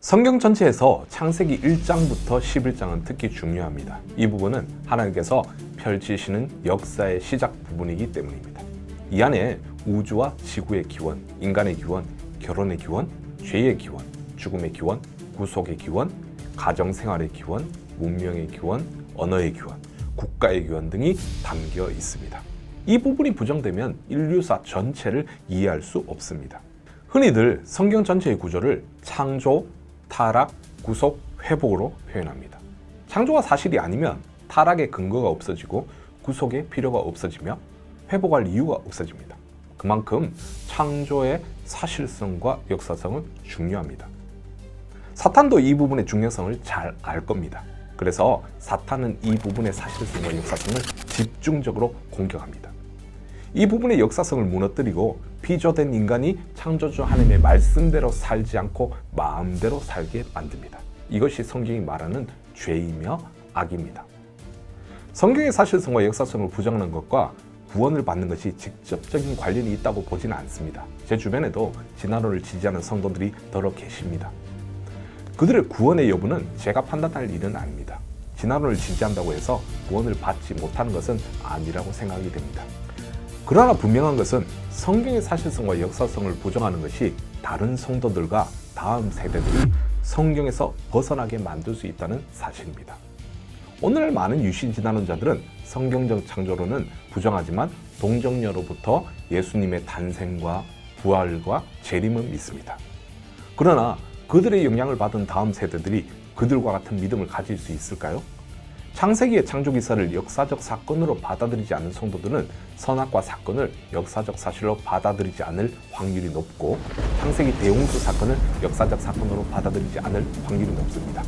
성경 전체에서 창세기 1장부터 11장은 특히 중요합니다. 이 부분은 하나님께서 펼치시는 역사의 시작 부분이기 때문입니다. 이 안에 우주와 지구의 기원, 인간의 기원, 결혼의 기원, 죄의 기원, 죽음의 기원, 구속의 기원, 가정 생활의 기원, 문명의 기원, 언어의 기원, 국가의 기원 등이 담겨 있습니다. 이 부분이 부정되면 인류사 전체를 이해할 수 없습니다. 흔히들 성경 전체의 구조를 창조, 타락, 구속, 회복으로 표현합니다. 창조가 사실이 아니면 타락의 근거가 없어지고 구속의 필요가 없어지며 회복할 이유가 없어집니다. 그만큼 창조의 사실성과 역사성은 중요합니다. 사탄도 이 부분의 중요성을 잘 알 겁니다. 그래서 사탄은 이 부분의 사실성과 역사성을 집중적으로 공격합니다. 이 부분의 역사성을 무너뜨리고 피조된 인간이 창조주 하나님의 말씀대로 살지 않고 마음대로 살게 만듭니다. 이것이 성경이 말하는 죄이며 악입니다. 성경의 사실성과 역사성을 부정하는 것과 구원을 받는 것이 직접적인 관련이 있다고 보지는 않습니다. 제 주변에도 진화론을 지지하는 성도들이 더러 계십니다. 그들의 구원의 여부는 제가 판단할 일은 아닙니다. 진화론을 지지한다고 해서 구원을 받지 못하는 것은 아니라고 생각이 됩니다. 그러나 분명한 것은 성경의 사실성과 역사성을 부정하는 것이 다른 성도들과 다음 세대들이 성경에서 벗어나게 만들 수 있다는 사실입니다. 오늘날 많은 유신 진화론자들은 성경적 창조론은 부정하지만 동정녀로부터 예수님의 탄생과 부활과 재림은 믿습니다. 그러나 그들의 영향을 받은 다음 세대들이 그들과 같은 믿음을 가질 수 있을까요? 창세기의 창조 기사를 역사적 사건으로 받아들이지 않는 성도들은 선악과 사건을 역사적 사실로 받아들이지 않을 확률이 높고 창세기 대홍수 사건을 역사적 사건으로 받아들이지 않을 확률이 높습니다.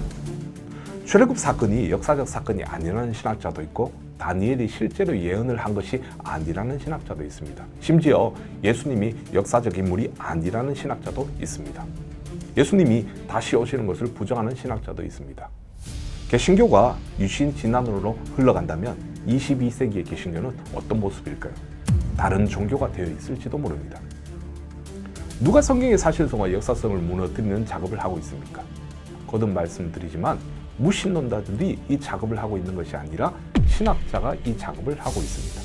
출애굽 사건이 역사적 사건이 아니라는 신학자도 있고 다니엘이 실제로 예언을 한 것이 아니라는 신학자도 있습니다. 심지어 예수님이 역사적 인물이 아니라는 신학자도 있습니다. 예수님이 다시 오시는 것을 부정하는 신학자도 있습니다. 개신교가 유신 진화론으로 흘러간다면 22세기의 개신교는 어떤 모습일까요? 다른 종교가 되어 있을지도 모릅니다. 누가 성경의 사실성과 역사성을 무너뜨리는 작업을 하고 있습니까? 거듭 말씀드리지만 무신론자들이 이 작업을 하고 있는 것이 아니라 신학자가 이 작업을 하고 있습니다.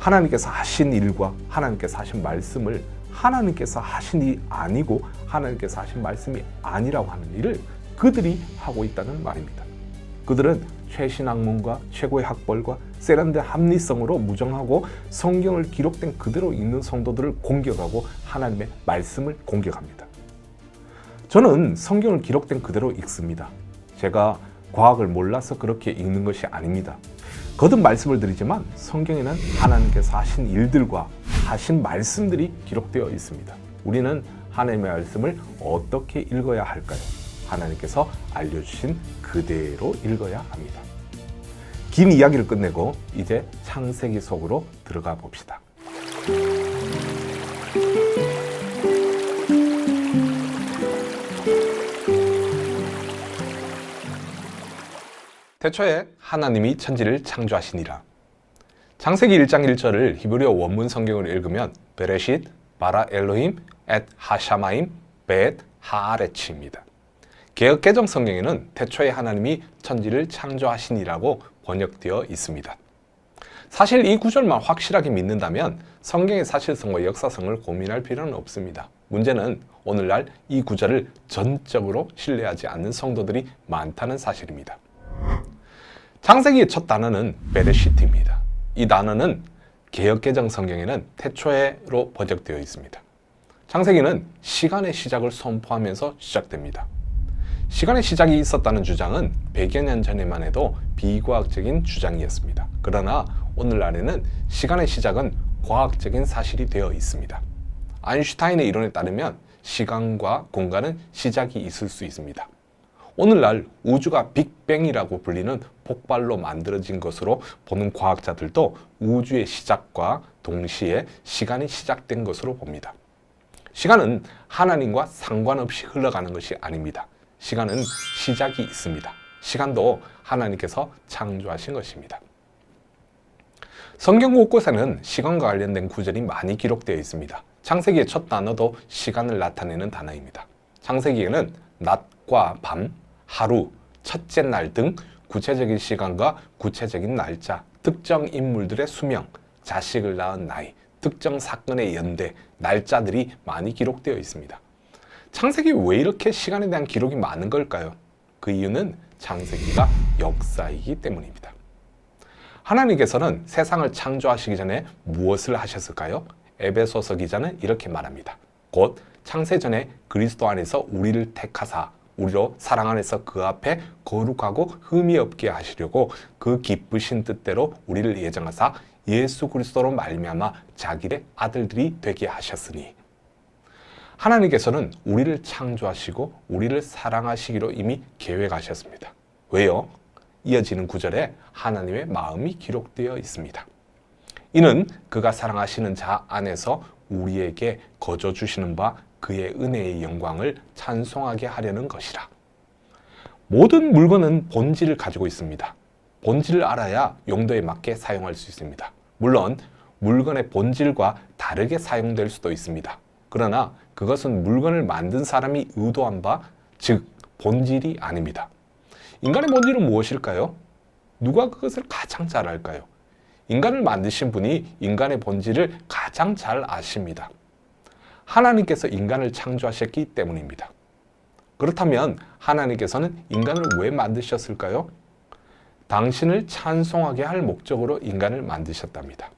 하나님께서 하신 일과 하나님께서 하신 말씀을 하나님께서 하신 일이 아니고 하나님께서 하신 말씀이 아니라고 하는 일을 그들이 하고 있다는 말입니다. 그들은 최신 학문과 최고의 학벌과 세련된 합리성으로 무정하고 성경을 기록된 그대로 읽는 성도들을 공격하고 하나님의 말씀을 공격합니다. 저는 성경을 기록된 그대로 읽습니다. 제가 과학을 몰라서 그렇게 읽는 것이 아닙니다. 거듭 말씀을 드리지만 성경에는 하나님께서 하신 일들과 하신 말씀들이 기록되어 있습니다. 우리는 하나님의 말씀을 어떻게 읽어야 할까요? 하나님께서 알려주신 그대로 읽어야 합니다. 긴 이야기를 끝내고 이제 창세기 속으로 들어가 봅시다. 태초에 하나님이 천지를 창조하시니라. 창세기 1장 1절을 히브리어 원문 성경을 읽으면 베레쉿 바라 엘로힘 엣 하샤마임 벳 하아레치입니다. 개혁 개정 성경에는 태초에 하나님이 천지를 창조하시니라고 번역되어 있습니다. 사실 이 구절만 확실하게 믿는다면 성경의 사실성과 역사성을 고민할 필요는 없습니다. 문제는 오늘날 이 구절을 전적으로 신뢰하지 않는 성도들이 많다는 사실입니다. 창세기의 첫 단어는 베레시트입니다. 이 단어는 개혁개정 성경에는 태초에로 번역되어 있습니다. 창세기는 시간의 시작을 선포하면서 시작됩니다. 시간의 시작이 있었다는 주장은 100여 년 전에만 해도 비과학적인 주장이었습니다. 그러나 오늘날에는 시간의 시작은 과학적인 사실이 되어 있습니다. 아인슈타인의 이론에 따르면 시간과 공간은 시작이 있을 수 있습니다. 오늘날 우주가 빅뱅이라고 불리는 폭발로 만들어진 것으로 보는 과학자들도 우주의 시작과 동시에 시간이 시작된 것으로 봅니다. 시간은 하나님과 상관없이 흘러가는 것이 아닙니다. 시간은 시작이 있습니다. 시간도 하나님께서 창조하신 것입니다. 성경 곳곳에는 시간과 관련된 구절이 많이 기록되어 있습니다. 창세기의 첫 단어도 시간을 나타내는 단어입니다. 창세기에는 낮과 밤, 하루, 첫째 날 등 구체적인 시간과 구체적인 날짜, 특정 인물들의 수명, 자식을 낳은 나이, 특정 사건의 연대, 날짜들이 많이 기록되어 있습니다. 창세기 왜 이렇게 시간에 대한 기록이 많은 걸까요? 그 이유는 창세기가 역사이기 때문입니다. 하나님께서는 세상을 창조하시기 전에 무엇을 하셨을까요? 에베소서 기자는 이렇게 말합니다. 곧 창세 전에 그리스도 안에서 우리를 택하사 우리로 사랑 안에서 그 앞에 거룩하고 흠이 없게 하시려고 그 기쁘신 뜻대로 우리를 예정하사 예수 그리스도로 말미암아 자기의 아들들이 되게 하셨으니 하나님께서는 우리를 창조하시고 우리를 사랑하시기로 이미 계획하셨습니다. 왜요? 이어지는 구절에 하나님의 마음이 기록되어 있습니다. 이는 그가 사랑하시는 자 안에서 우리에게 거저 주시는 바 그의 은혜의 영광을 찬송하게 하려는 것이라. 모든 물건은 본질을 가지고 있습니다. 본질을 알아야 용도에 맞게 사용할 수 있습니다. 물론 물건의 본질과 다르게 사용될 수도 있습니다. 그러나 그것은 물건을 만든 사람이 의도한 바, 즉 본질이 아닙니다. 인간의 본질은 무엇일까요? 누가 그것을 가장 잘 알까요? 인간을 만드신 분이 인간의 본질을 가장 잘 아십니다. 하나님께서 인간을 창조하셨기 때문입니다. 그렇다면 하나님께서는 인간을 왜 만드셨을까요? 당신을 찬송하게 할 목적으로 인간을 만드셨답니다.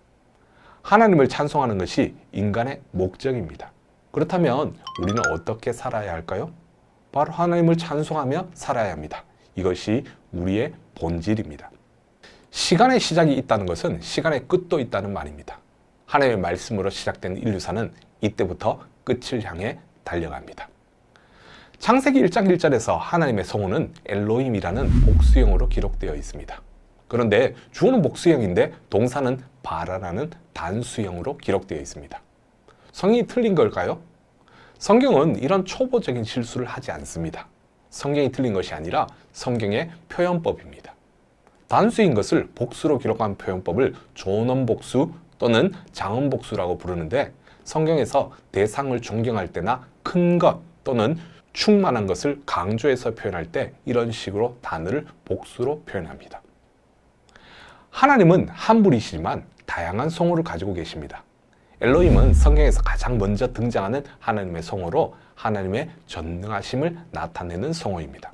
하나님을 찬송하는 것이 인간의 목적입니다. 그렇다면 우리는 어떻게 살아야 할까요? 바로 하나님을 찬송하며 살아야 합니다. 이것이 우리의 본질입니다. 시간의 시작이 있다는 것은 시간의 끝도 있다는 말입니다. 하나님의 말씀으로 시작된 인류사는 이때부터 끝을 향해 달려갑니다. 창세기 1장 1절에서 하나님의 성우는 엘로임이라는 복수형으로 기록되어 있습니다. 그런데 주어는 복수형인데 동사는 바라라는 단수형으로 기록되어 있습니다. 성이 틀린 걸까요? 성경은 이런 초보적인 실수를 하지 않습니다. 성경이 틀린 것이 아니라 성경의 표현법입니다. 단수인 것을 복수로 기록한 표현법을 존엄복수 또는 장엄복수라고 부르는데 성경에서 대상을 존경할 때나 큰 것 또는 충만한 것을 강조해서 표현할 때 이런 식으로 단어를 복수로 표현합니다. 하나님은 한 분이시지만 다양한 성호를 가지고 계십니다. 엘로힘은 성경에서 가장 먼저 등장하는 하나님의 성호로 하나님의 전능하심을 나타내는 성호입니다.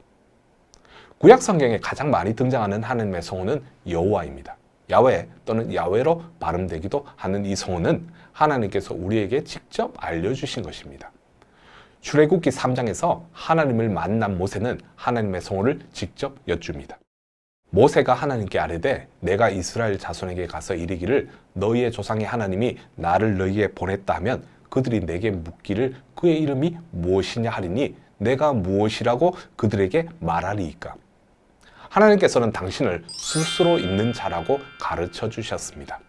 구약 성경에 가장 많이 등장하는 하나님의 성호는 여호와입니다. 야외 또는 야외로 발음되기도 하는 이 성호는 하나님께서 우리에게 직접 알려주신 것입니다. 출애굽기 3장에서 하나님을 만난 모세는 하나님의 성호를 직접 여쭙니다. 모세가 하나님께 아뢰되 내가 이스라엘 자손에게 가서 이르기를 너희의 조상의 하나님이 나를 너희에 보냈다 하면 그들이 내게 묻기를 그의 이름이 무엇이냐 하리니 내가 무엇이라고 그들에게 말하리이까 하나님께서는 당신을 스스로 있는 자라고 가르쳐 주셨습니다.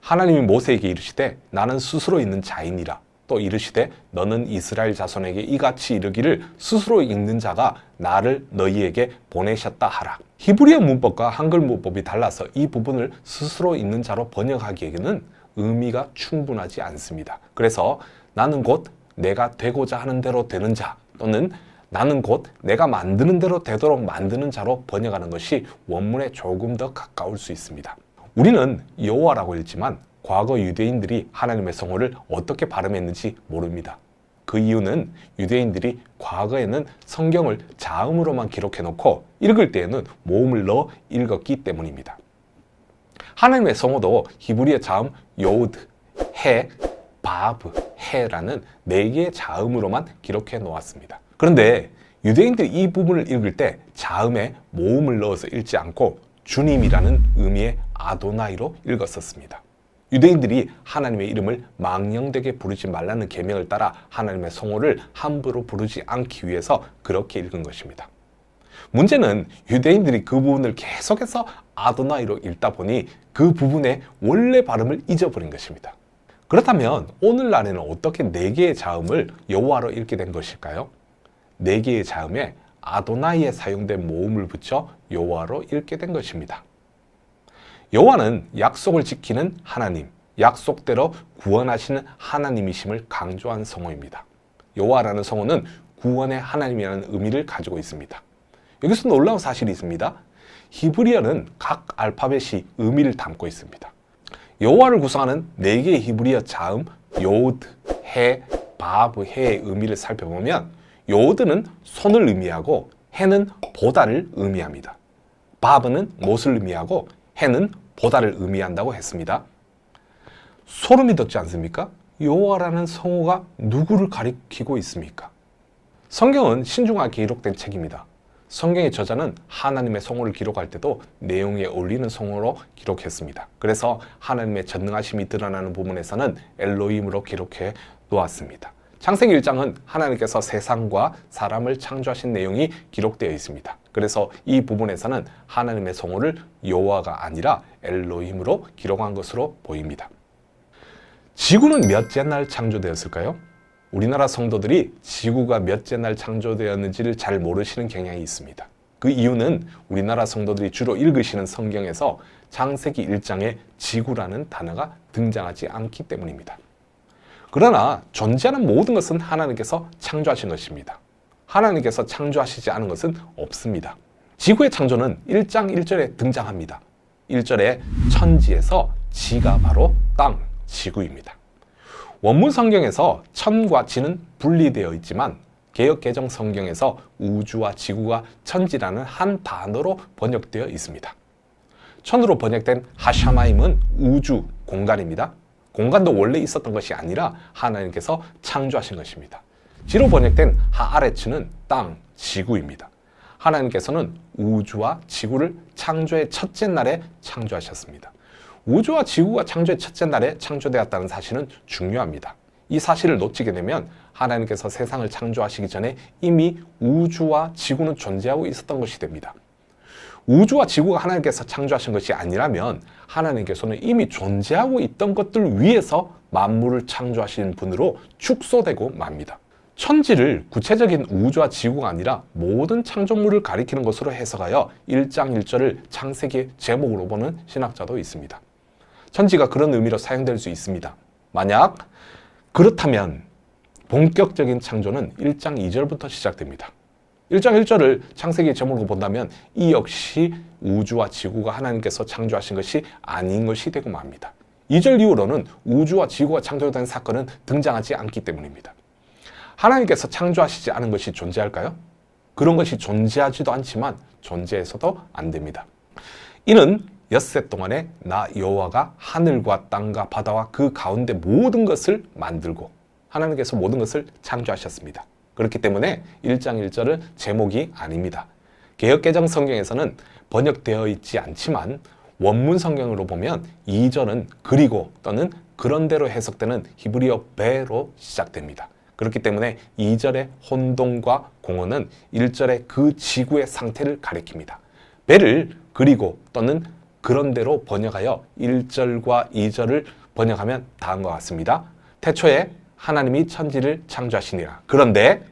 하나님이 모세에게 이르시되 나는 스스로 있는 자이니라 또 이르시되 너는 이스라엘 자손에게 이같이 이르기를 스스로 읽는 자가 나를 너희에게 보내셨다 하라. 히브리어 문법과 한글 문법이 달라서 이 부분을 스스로 읽는 자로 번역하기에는 의미가 충분하지 않습니다. 그래서 나는 곧 내가 되고자 하는 대로 되는 자 또는 나는 곧 내가 만드는 대로 되도록 만드는 자로 번역하는 것이 원문에 조금 더 가까울 수 있습니다. 우리는 여호와라고 읽지만 과거 유대인들이 하나님의 성호를 어떻게 발음했는지 모릅니다. 그 이유는 유대인들이 과거에는 성경을 자음으로만 기록해 놓고 읽을 때에는 모음을 넣어 읽었기 때문입니다. 하나님의 성호도 히브리어 자음 요드, 해, 바브, 해라는 네 개의 자음으로만 기록해 놓았습니다. 그런데 유대인들이 이 부분을 읽을 때 자음에 모음을 넣어서 읽지 않고 주님이라는 의미의 아도나이로 읽었었습니다. 유대인들이 하나님의 이름을 망령되게 부르지 말라는 계명을 따라 하나님의 성호를 함부로 부르지 않기 위해서 그렇게 읽은 것입니다. 문제는 유대인들이 그 부분을 계속해서 아도나이로 읽다 보니 그 부분의 원래 발음을 잊어버린 것입니다. 그렇다면 오늘날에는 어떻게 네 개의 자음을 여호와로 읽게 된 것일까요? 네 개의 자음에 아도나이에 사용된 모음을 붙여 여호와로 읽게 된 것입니다. 여호와는 약속을 지키는 하나님, 약속대로 구원하시는 하나님이심을 강조한 성어입니다. 여호와라는 성어는 구원의 하나님이라는 의미를 가지고 있습니다. 여기서 놀라운 사실이 있습니다. 히브리어는 각 알파벳이 의미를 담고 있습니다. 여호와를 구성하는 네 개의 히브리어 자음 요드, 해, 바브, 해의 의미를 살펴보면 요드는 손을 의미하고 해는 보다를 의미합니다. 바브는 못을 의미하고 해는 보다를 의미한다고 했습니다. 소름이 돋지 않습니까? 여호와라는 성호가 누구를 가리키고 있습니까? 성경은 신중하게 기록된 책입니다. 성경의 저자는 하나님의 성호를 기록할 때도 내용에 어울리는 성호로 기록했습니다. 그래서 하나님의 전능하심이 드러나는 부분에서는 엘로힘으로 기록해 놓았습니다. 창세기 1장은 하나님께서 세상과 사람을 창조하신 내용이 기록되어 있습니다. 그래서 이 부분에서는 하나님의 성호를 여호와가 아니라 엘로힘으로 기록한 것으로 보입니다. 지구는 몇째 날 창조되었을까요? 우리나라 성도들이 지구가 몇째 날 창조되었는지를 잘 모르시는 경향이 있습니다. 그 이유는 우리나라 성도들이 주로 읽으시는 성경에서 창세기 1장에 지구라는 단어가 등장하지 않기 때문입니다. 그러나 존재하는 모든 것은 하나님께서 창조하신 것입니다. 하나님께서 창조하시지 않은 것은 없습니다. 지구의 창조는 1장 1절에 등장합니다. 1절에 천지에서 지가 바로 땅, 지구입니다. 원문 성경에서 천과 지는 분리되어 있지만 개혁 개정 성경에서 우주와 지구가 천지라는 한 단어로 번역되어 있습니다. 천으로 번역된 하샤마임은 우주, 공간입니다. 공간도 원래 있었던 것이 아니라 하나님께서 창조하신 것입니다. 지로 번역된 하아레츠는 땅, 지구입니다. 하나님께서는 우주와 지구를 창조의 첫째 날에 창조하셨습니다. 우주와 지구가 창조의 첫째 날에 창조되었다는 사실은 중요합니다. 이 사실을 놓치게 되면 하나님께서 세상을 창조하시기 전에 이미 우주와 지구는 존재하고 있었던 것이 됩니다. 우주와 지구가 하나님께서 창조하신 것이 아니라면 하나님께서는 이미 존재하고 있던 것들 위해서 만물을 창조하신 분으로 축소되고 맙니다. 천지를 구체적인 우주와 지구가 아니라 모든 창조물을 가리키는 것으로 해석하여 1장 1절을 창세기의 제목으로 보는 신학자도 있습니다. 천지가 그런 의미로 사용될 수 있습니다. 만약 그렇다면 본격적인 창조는 1장 2절부터 시작됩니다. 1장 1절을 창세기 제목으로 본다면 이 역시 우주와 지구가 하나님께서 창조하신 것이 아닌 것이 되고 맙니다. 2절 이후로는 우주와 지구가 창조된 사건은 등장하지 않기 때문입니다. 하나님께서 창조하시지 않은 것이 존재할까요? 그런 것이 존재하지도 않지만 존재해서도 안 됩니다. 이는 엿새 동안에 나 여호와가 하늘과 땅과 바다와 그 가운데 모든 것을 만들고 하나님께서 모든 것을 창조하셨습니다. 그렇기 때문에 1장 1절은 제목이 아닙니다. 개혁개정 성경에서는 번역되어 있지 않지만 원문 성경으로 보면 2절은 그리고 또는 그런대로 해석되는 히브리어 베로 시작됩니다. 그렇기 때문에 2절의 혼돈과 공허는 1절의 그 지구의 상태를 가리킵니다. 배를 그리고 또는 그런대로 번역하여 1절과 2절을 번역하면 다음과 같습니다. 태초에 하나님이 천지를 창조하시니라. 그런데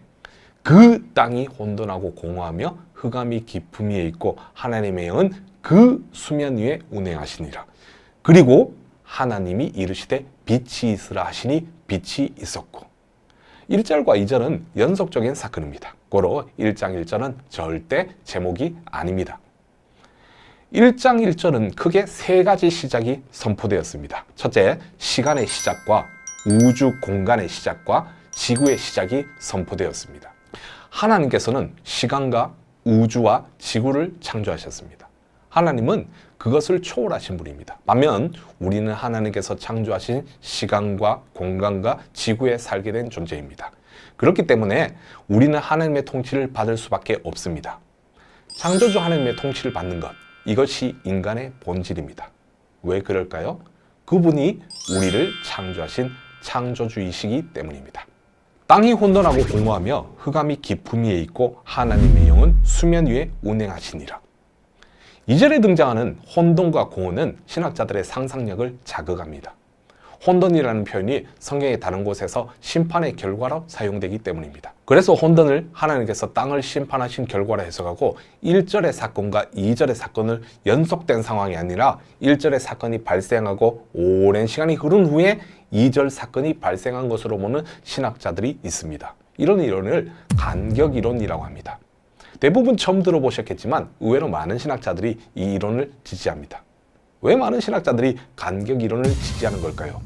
그 땅이 혼돈하고 공허하며 흑암이 깊음 위에 있고 하나님의 영은 그 수면 위에 운행하시니라. 그리고 하나님이 이르시되 빛이 있으라 하시니 빛이 있었고 1절과 2절은 연속적인 사건입니다. 고로 1장 1절은 절대 제목이 아닙니다. 1장 1절은 크게 세 가지 시작이 선포되었습니다. 첫째, 시간의 시작과 우주 공간의 시작과 지구의 시작이 선포되었습니다. 하나님께서는 시간과 우주와 지구를 창조하셨습니다. 하나님은 그것을 초월하신 분입니다. 반면 우리는 하나님께서 창조하신 시간과 공간과 지구에 살게 된 존재입니다. 그렇기 때문에 우리는 하나님의 통치를 받을 수밖에 없습니다. 창조주 하나님의 통치를 받는 것, 이것이 인간의 본질입니다. 왜 그럴까요? 그분이 우리를 창조하신 창조주이시기 때문입니다. 땅이 혼돈하고 공허하며 흑암이 깊음 위에 있고 하나님의 영은 수면 위에 운행하시니라. 이절에 등장하는 혼돈과 공허는 신학자들의 상상력을 자극합니다. 혼돈이라는 표현이 성경의 다른 곳에서 심판의 결과로 사용되기 때문입니다. 그래서 혼돈을 하나님께서 땅을 심판하신 결과로 해석하고 1절의 사건과 2절의 사건을 연속된 상황이 아니라 1절의 사건이 발생하고 오랜 시간이 흐른 후에 2절 사건이 발생한 것으로 보는 신학자들이 있습니다. 이런 이론을 간격 이론이라고 합니다. 대부분 처음 들어보셨겠지만 의외로 많은 신학자들이 이 이론을 지지합니다. 왜 많은 신학자들이 간격 이론을 지지하는 걸까요?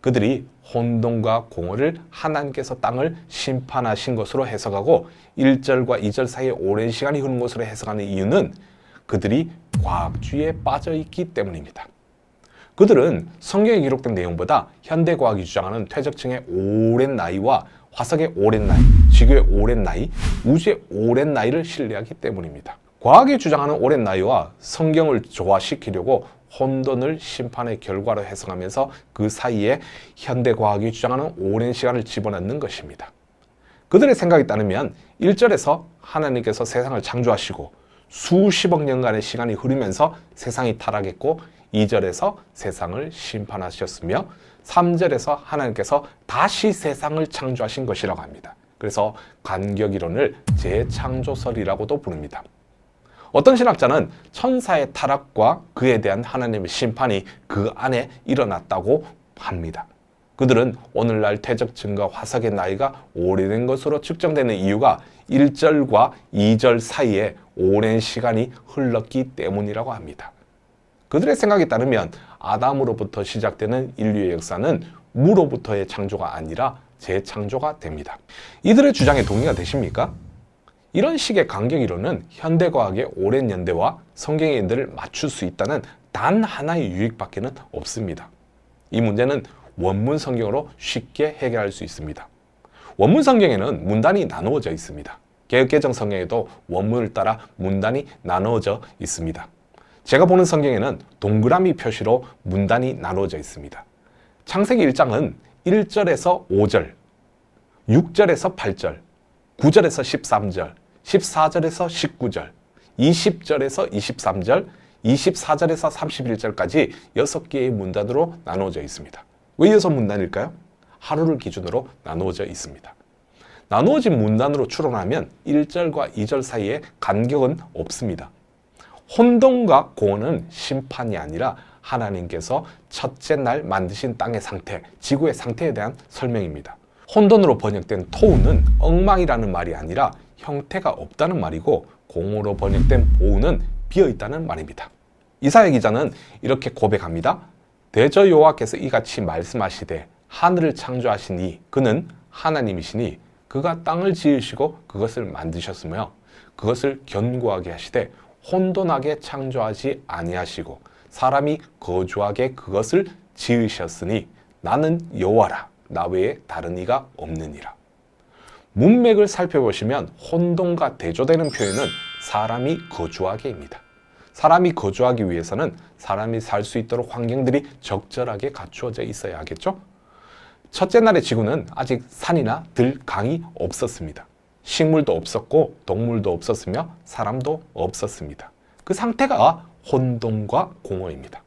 그들이 혼돈과 공허를 하나님께서 땅을 심판하신 것으로 해석하고 1절과 2절 사이에 오랜 시간이 흐른 것으로 해석하는 이유는 그들이 과학주의에 빠져 있기 때문입니다. 그들은 성경에 기록된 내용보다 현대 과학이 주장하는 퇴적층의 오랜 나이와 화석의 오랜 나이, 지구의 오랜 나이, 우주의 오랜 나이를 신뢰하기 때문입니다. 과학이 주장하는 오랜 나이와 성경을 조화시키려고 혼돈을 심판의 결과로 해석하면서 그 사이에 현대 과학이 주장하는 오랜 시간을 집어넣는 것입니다. 그들의 생각에 따르면 1절에서 하나님께서 세상을 창조하시고 수십억 년간의 시간이 흐르면서 세상이 타락했고 2절에서 세상을 심판하셨으며 3절에서 하나님께서 다시 세상을 창조하신 것이라고 합니다. 그래서 간격 이론을 재창조설이라고도 부릅니다. 어떤 신학자는 천사의 타락과 그에 대한 하나님의 심판이 그 안에 일어났다고 합니다. 그들은 오늘날 퇴적층과 화석의 나이가 오래된 것으로 측정되는 이유가 1절과 2절 사이에 오랜 시간이 흘렀기 때문이라고 합니다. 그들의 생각에 따르면 아담으로부터 시작되는 인류의 역사는 무로부터의 창조가 아니라 재창조가 됩니다. 이들의 주장에 동의가 되십니까? 이런 식의 간격 이론은 현대과학의 오랜 연대와 성경의 연대를 맞출 수 있다는 단 하나의 유익밖에는 없습니다. 이 문제는 원문 성경으로 쉽게 해결할 수 있습니다. 원문 성경에는 문단이 나누어져 있습니다. 개혁개정 성경에도 원문을 따라 문단이 나누어져 있습니다. 제가 보는 성경에는 동그라미 표시로 문단이 나누어져 있습니다. 창세기 1장은 1절에서 5절, 6절에서 8절, 9절에서 13절, 14절에서 19절, 20절에서 23절, 24절에서 31절까지 6개의 문단으로 나누어져 있습니다. 왜 여섯 문단일까요? 하루를 기준으로 나누어져 있습니다. 나누어진 문단으로 추론하면 1절과 2절 사이에 간격은 없습니다. 혼돈과 공허는 심판이 아니라 하나님께서 첫째 날 만드신 땅의 상태, 지구의 상태에 대한 설명입니다. 혼돈으로 번역된 토우는 엉망이라는 말이 아니라 형태가 없다는 말이고 공으로 번역된 보우는 비어 있다는 말입니다. 이사야 기자는 이렇게 고백합니다. 대저 여호와께서 이같이 말씀하시되 하늘을 창조하시니 그는 하나님이시니 그가 땅을 지으시고 그것을 만드셨으며 그것을 견고하게 하시되 혼돈하게 창조하지 아니하시고 사람이 거주하게 그것을 지으셨으니 나는 여호와라 나 외에 다른 이가 없느니라. 문맥을 살펴보시면 혼돈과 대조되는 표현은 사람이 거주하게입니다. 사람이 거주하기 위해서는 사람이 살 수 있도록 환경들이 적절하게 갖추어져 있어야 하겠죠? 첫째 날의 지구는 아직 산이나 들, 강이 없었습니다. 식물도 없었고 동물도 없었으며 사람도 없었습니다. 그 상태가 혼돈과 공허입니다.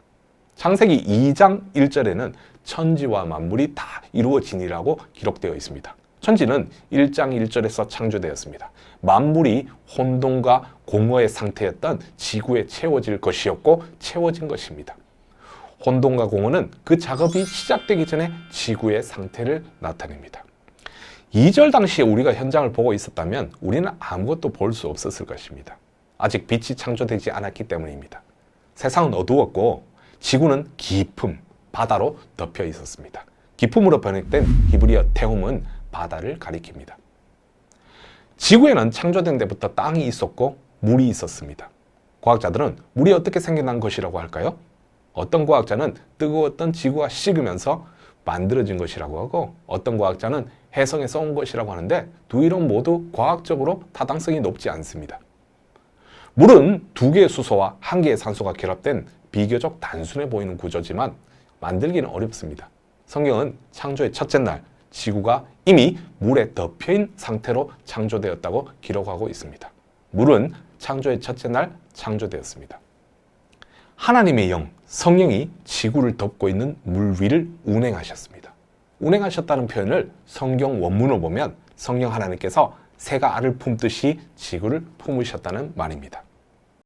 창세기 2장 1절에는 천지와 만물이 다 이루어지니라고 기록되어 있습니다. 천지는 1장 1절에서 창조되었습니다. 만물이 혼돈과 공허의 상태였던 지구에 채워질 것이었고 채워진 것입니다. 혼돈과 공허는 그 작업이 시작되기 전에 지구의 상태를 나타냅니다. 2절 당시에 우리가 현장을 보고 있었다면 우리는 아무것도 볼 수 없었을 것입니다. 아직 빛이 창조되지 않았기 때문입니다. 세상은 어두웠고 지구는 깊음, 바다로 덮여 있었습니다. 깊음으로 번역된 히브리어 태움은 바다를 가리킵니다. 지구에는 창조된 데부터 땅이 있었고 물이 있었습니다. 과학자들은 물이 어떻게 생겨난 것이라고 할까요? 어떤 과학자는 뜨거웠던 지구가 식으면서 만들어진 것이라고 하고 어떤 과학자는 해성에서 온 것이라고 하는데 두 이론 모두 과학적으로 타당성이 높지 않습니다. 물은 두 개의 수소와 한 개의 산소가 결합된 비교적 단순해 보이는 구조지만 만들기는 어렵습니다. 성경은 창조의 첫째 날 지구가 이미 물에 덮여인 상태로 창조되었다고 기록하고 있습니다. 물은 창조의 첫째 날 창조되었습니다. 하나님의 영, 성령이 지구를 덮고 있는 물 위를 운행하셨습니다. 운행하셨다는 표현을 성경 원문으로 보면 성령 하나님께서 새가 알을 품듯이 지구를 품으셨다는 말입니다.